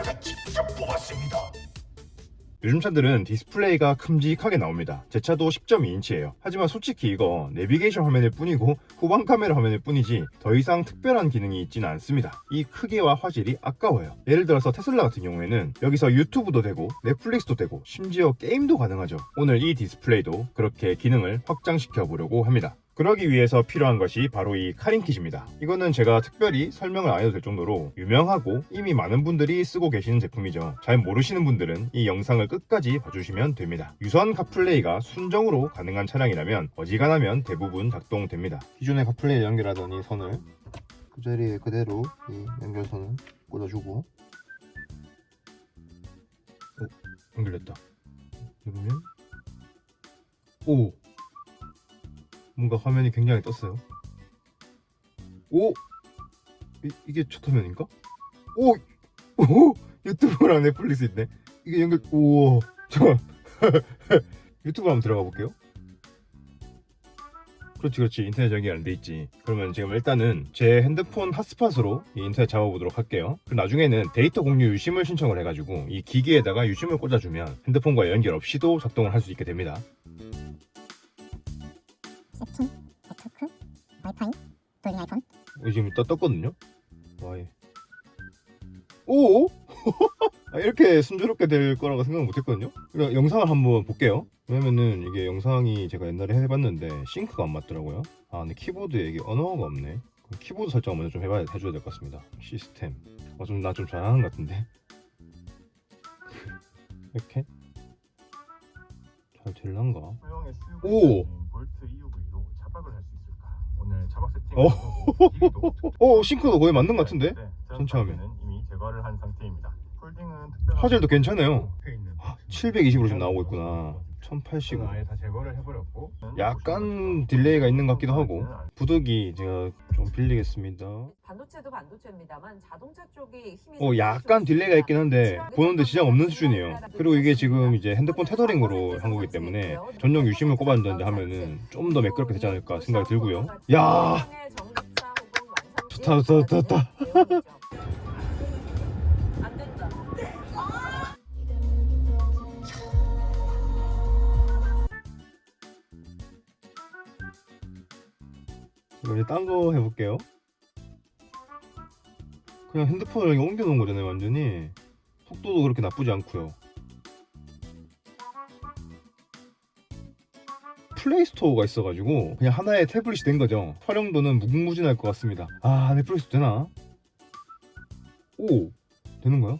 제가 직접 보았습니다. 요즘 차들은 디스플레이가 큼직하게 나옵니다. 제 차도 10.2인치예요. 하지만 솔직히 이거 내비게이션 화면일 뿐이고 후방 카메라 화면일 뿐이지 더 이상 특별한 기능이 있지는 않습니다. 이 크기와 화질이 아까워요. 예를 들어서 테슬라 같은 경우에는 여기서 유튜브도 되고 넷플릭스도 되고 심지어 게임도 가능하죠. 오늘 이 디스플레이도 그렇게 기능을 확장시켜 보려고 합니다. 그러기 위해서 필요한 것이 바로 이 카링킷입니다. 이거는 제가 특별히 설명을 안 해도 될 정도로 유명하고 이미 많은 분들이 쓰고 계시는 제품이죠. 잘 모르시는 분들은 이 영상을 끝까지 봐주시면 됩니다. 유선 카플레이가 순정으로 가능한 차량이라면 어지간하면 대부분 작동됩니다. 기존의 카플레이 연결하던 이 선을 그 자리에 그대로 이 연결선을 꽂아주고 어, 연결됐다. 누르면 오 뭔가 화면이 굉장히 떴어요. 오! 이, 이게 첫 화면인가? 오! 오! 유튜브랑 넷플릭스 있네. 이게 연결, 우와. 잠깐. 유튜브 한번 들어가 볼게요. 그렇지, 그렇지. 인터넷 연결 안 돼 있지. 그러면 지금 일단은 제 핸드폰 핫스팟으로 이 인터넷 잡아보도록 할게요. 그리고 나중에는 데이터 공유 유심을 신청을 해가지고 이 기기에다가 유심을 꽂아주면 핸드폰과 연결 없이도 작동을 할 수 있게 됩니다. 세팅, 네트워크, 와이파이, 돌리 아이폰, 이거 지금 떠 떴거든요. 와이. 오! 아, 이렇게 순조롭게 될 거라고 생각 못했거든요. 그러니까 영상을 한번 볼게요. 왜냐면은 이게 영상이 제가 옛날에 해봤는데 싱크가 안 맞더라고요. 아 근데 키보드에 이게 언어가 없네. 그럼 키보드 설정 먼저 좀 해봐야 해줘야 될 것 같습니다. 시스템. 어 좀 나 좀 잘하는 것 같은데. 이렇게 잘 될란가? 오! 볼트 EUV로 차박을 할 수 있을까? 오늘 차박 세팅. 어. 어 싱크도 거의 맞는 것 같은데? 전체 화면. 는 이미 제거를 한 상태입니다. 폴딩은 특별한 화질도 괜찮아요. 옆에 있는 720으로 지금 나오고 있구나. 1080 으로. 아예 다 제거를 해버렸고. 약간 딜레이가 있는 것 같기도 하고. 부득이 제가 좀 빌리겠습니다. 반도체도 반도체입니다만 자동차 쪽이 힘이 어, 약간 딜레이가 있긴 한데 보는데 지장 없는 수준이에요. 그리고 이게 지금 이제 핸드폰 테더링으로 한 거기 때문에 전용 유심을 꼽았는데 하면은 좀 더 매끄럽게 되지 않을까 생각이 들고요. 야! 좋다, 좋다, 좋다, 좋다. 안 된다. 이제 딴거 해볼게요. 그냥 핸드폰을 여기 옮겨놓은 거잖아요, 완전히. 속도도 그렇게 나쁘지 않고요. 플레이스토어가 있어가지고 그냥 하나의 태블릿이 된 거죠. 활용도는 무궁무진할 것 같습니다. 아, 넷플릭스 되나? 오, 되는 거야?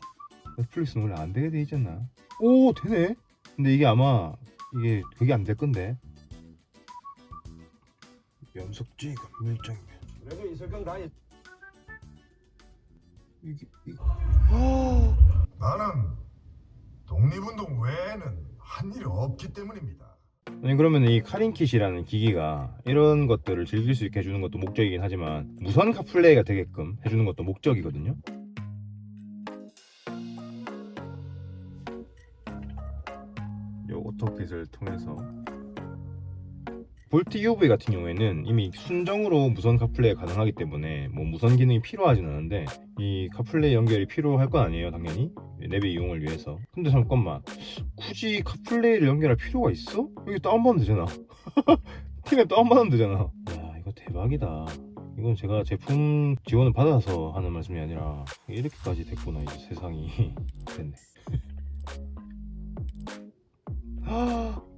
넷플릭스는 원래 안 되게 돼 있잖아. 오, 되네. 근데 이게 아마 이게 그게 안 될 건데. 연속지 감밀장면. 그래도 이설경 다 이게 이... 아, 나는 독립운동 외에는 한 일이 없기 때문입니다. 아니 그러면 이 카린킷이라는 기기가 이런 것들을 즐길 수 있게 해주는 것도 목적이긴 하지만 무선 카플레이가 되게끔 해주는 것도 목적이거든요. 요 오토킷을 통해서 볼트 UV 같은 경우에는 이미 순정으로 무선 카플레이가 가능하기 때문에 뭐 무선 기능이 필요하진 않은데 이 카플레이 연결이 필요할 건 아니에요 당연히 내비 이용을 위해서. 근데 잠깐만 굳이 카플레이를 연결할 필요가 있어? 여기 다운받으면 되잖아. 팀에 다운받으면 되잖아. 야 이거 대박이다. 이건 제가 제품 지원을 받아서 하는 말씀이 아니라 이렇게까지 됐구나 이제 세상이. 됐네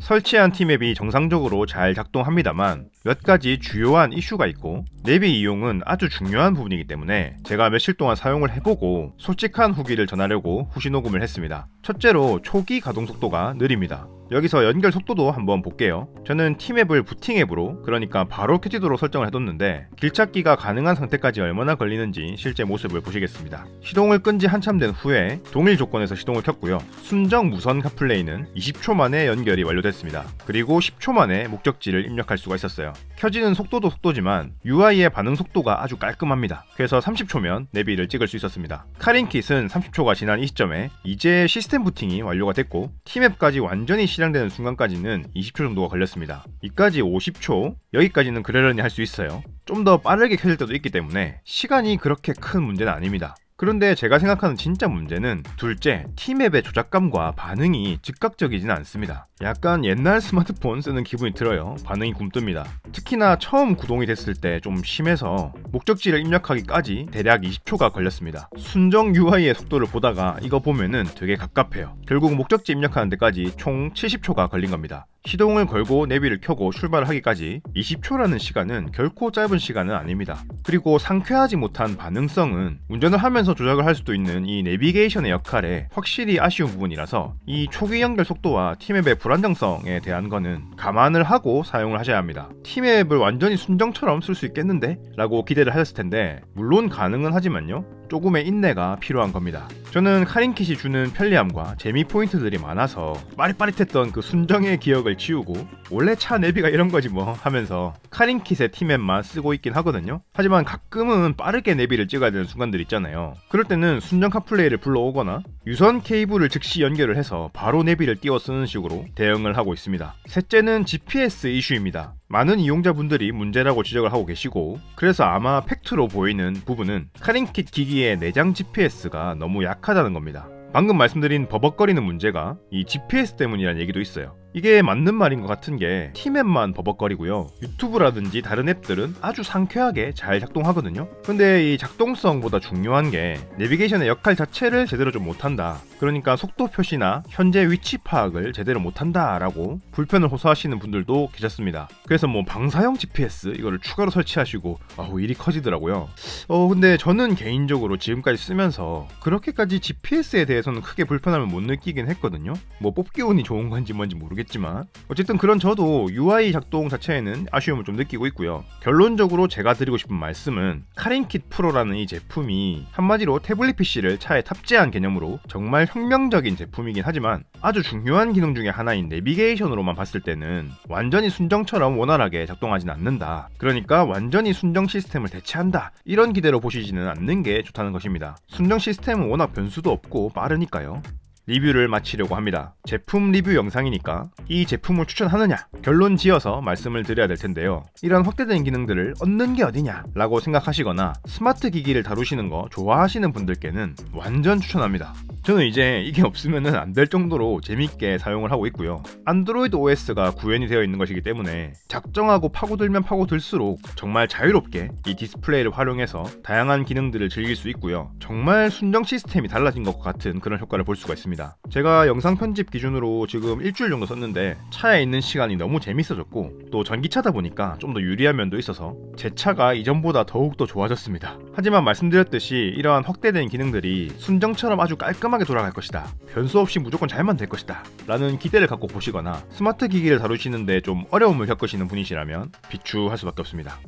설치한 티맵이 정상적으로 잘 작동합니다만 몇 가지 주요한 이슈가 있고 내비 이용은 아주 중요한 부분이기 때문에 제가 며칠 동안 사용을 해보고 솔직한 후기를 전하려고 후시 녹음을 했습니다. 첫째로 초기 가동 속도가 느립니다. 여기서 연결 속도도 한번 볼게요. 저는 티맵을 부팅 앱으로 그러니까 바로 켜지도록 설정을 해뒀는데 길찾기가 가능한 상태까지 얼마나 걸리는지 실제 모습을 보시겠습니다. 시동을 끈 지 한참 된 후에 동일 조건에서 시동을 켰고요. 순정 무선 카플레이는 20초 만에 연결이 완료됐습니다. 그리고 10초 만에 목적지를 입력할 수가 있었어요. 켜지는 속도도 속도지만 UI의 반응 속도가 아주 깔끔합니다. 그래서 30초면 내비를 찍을 수 있었습니다. 카린킷은 30초가 지난 이 시점에 이제 시스템 부팅이 완료가 됐고 티맵까지 완전히 실행되는 순간까지는 20초 정도가 걸렸습니다. 이까지 50초, 여기까지는 그러려니 할 수 있어요. 좀 더 빠르게 켜질 때도 있기 때문에 시간이 그렇게 큰 문제는 아닙니다. 그런데 제가 생각하는 진짜 문제는 둘째, T맵의 조작감과 반응이 즉각적이진 않습니다. 약간 옛날 스마트폰 쓰는 기분이 들어요. 반응이 굼뜹니다. 특히나 처음 구동이 됐을 때 좀 심해서 목적지를 입력하기까지 대략 20초가 걸렸습니다. 순정 UI의 속도를 보다가 이거 보면은 되게 갑갑해요. 결국 목적지 입력하는 데까지 총 70초가 걸린 겁니다. 시동을 걸고 내비를 켜고 출발을 하기까지 20초라는 시간은 결코 짧은 시간은 아닙니다. 그리고 상쾌하지 못한 반응성은 운전을 하면서 조작을 할 수도 있는 이 내비게이션의 역할에 확실히 아쉬운 부분이라서 이 초기 연결 속도와 팀앱의 불안정성에 대한 거는 감안을 하고 사용을 하셔야 합니다. 팀앱을 완전히 순정처럼 쓸 수 있겠는데? 라고 기대를 하셨을 텐데 물론 가능은 하지만요. 조금의 인내가 필요한 겁니다. 저는 카린킷이 주는 편리함과 재미 포인트들이 많아서 빠릿빠릿했던 그 순정의 기억을 지우고 원래 차 내비가 이런 거지 뭐 하면서 카린킷의 팀앱만 쓰고 있긴 하거든요. 하지만 가끔은 빠르게 내비를 찍어야 되는 순간들 있잖아요. 그럴 때는 순정 카플레이를 불러오거나 유선 케이블을 즉시 연결을 해서 바로 내비를 띄워 쓰는 식으로 대응을 하고 있습니다. 셋째는 GPS 이슈입니다. 많은 이용자분들이 문제라고 지적을 하고 계시고 그래서 아마 팩트로 보이는 부분은 카린킷 기기의 내장 GPS가 너무 약하다는 겁니다. 방금 말씀드린 버벅거리는 문제가 이 GPS 때문이라는 얘기도 있어요. 이게 맞는 말인 것 같은 게 팀앱만 버벅거리고요. 유튜브라든지 다른 앱들은 아주 상쾌하게 잘 작동하거든요. 근데 이 작동성보다 중요한 게 내비게이션의 역할 자체를 제대로 좀 못한다. 그러니까 속도 표시나 현재 위치 파악을 제대로 못한다라고 불편을 호소하시는 분들도 계셨습니다. 그래서 뭐 방사형 GPS 이거를 추가로 설치하시고 아우 일이 커지더라고요. 어 근데 저는 개인적으로 지금까지 쓰면서 그렇게까지 GPS에 대해서는 크게 불편함을 못 느끼긴 했거든요. 뭐 뽑기 운이 좋은 건지 뭔지 모르겠 지만 어쨌든 그런 저도 UI 작동 자체에는 아쉬움을 좀 느끼고 있고요. 결론적으로 제가 드리고 싶은 말씀은 카린킷 프로라는 이 제품이 한마디로 태블릿 PC를 차에 탑재한 개념으로 정말 혁명적인 제품이긴 하지만 아주 중요한 기능 중에 하나인 내비게이션으로만 봤을 때는 완전히 순정처럼 원활하게 작동하진 않는다. 그러니까 완전히 순정 시스템을 대체한다. 이런 기대로 보시지는 않는 게 좋다는 것입니다. 순정 시스템은 워낙 변수도 없고 빠르니까요. 리뷰를 마치려고 합니다. 제품 리뷰 영상이니까 이 제품을 추천하느냐 결론 지어서 말씀을 드려야 될 텐데요. 이런 확대된 기능들을 얻는 게 어디냐 라고 생각하시거나 스마트 기기를 다루시는 거 좋아하시는 분들께는 완전 추천합니다. 저는 이제 이게 없으면 안될 정도로 재밌게 사용을 하고 있고요. 안드로이드 OS가 구현이 되어 있는 것이기 때문에 작정하고 파고들면 파고들수록 정말 자유롭게 이 디스플레이를 활용해서 다양한 기능들을 즐길 수 있고요. 정말 순정 시스템이 달라진 것 같은 그런 효과를 볼 수가 있습니다. 제가 영상 편집 기준으로 지금 일주일 정도 썼는데 차에 있는 시간이 너무 재밌어졌고 또 전기차다 보니까 좀 더 유리한 면도 있어서 제 차가 이전보다 더욱더 좋아졌습니다. 하지만 말씀드렸듯이 이러한 확대된 기능들이 순정처럼 아주 깔끔하게 돌아갈 것이다. 변수 없이 무조건 잘만 될 것이다. 라는 기대를 갖고 보시거나 스마트 기기를 다루시는데 좀 어려움을 겪으시는 분이시라면 비추할 수밖에 없습니다.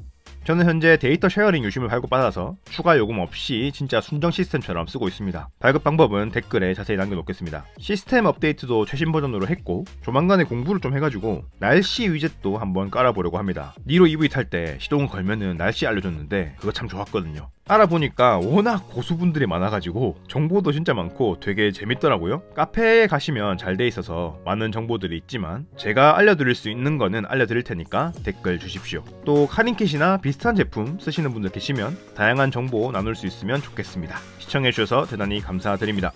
저는 현재 데이터 쉐어링 유심을 발급받아서 추가 요금 없이 진짜 순정 시스템처럼 쓰고 있습니다. 발급 방법은 댓글에 자세히 남겨놓겠습니다. 시스템 업데이트도 최신 버전으로 했고 조만간에 공부를 좀 해가지고 날씨 위젯도 한번 깔아보려고 합니다. 니로 EV 탈 때 시동 걸면은 날씨 알려줬는데 그거 참 좋았거든요. 알아보니까 워낙 고수분들이 많아가지고 정보도 진짜 많고 되게 재밌더라고요. 카페에 가시면 잘 돼 있어서 많은 정보들이 있지만 제가 알려드릴 수 있는 거는 알려드릴 테니까 댓글 주십시오. 또 카린kit이나 비슷한 제품 쓰시는 분들 계시면 다양한 정보 나눌 수 있으면 좋겠습니다. 시청해주셔서 대단히 감사드립니다.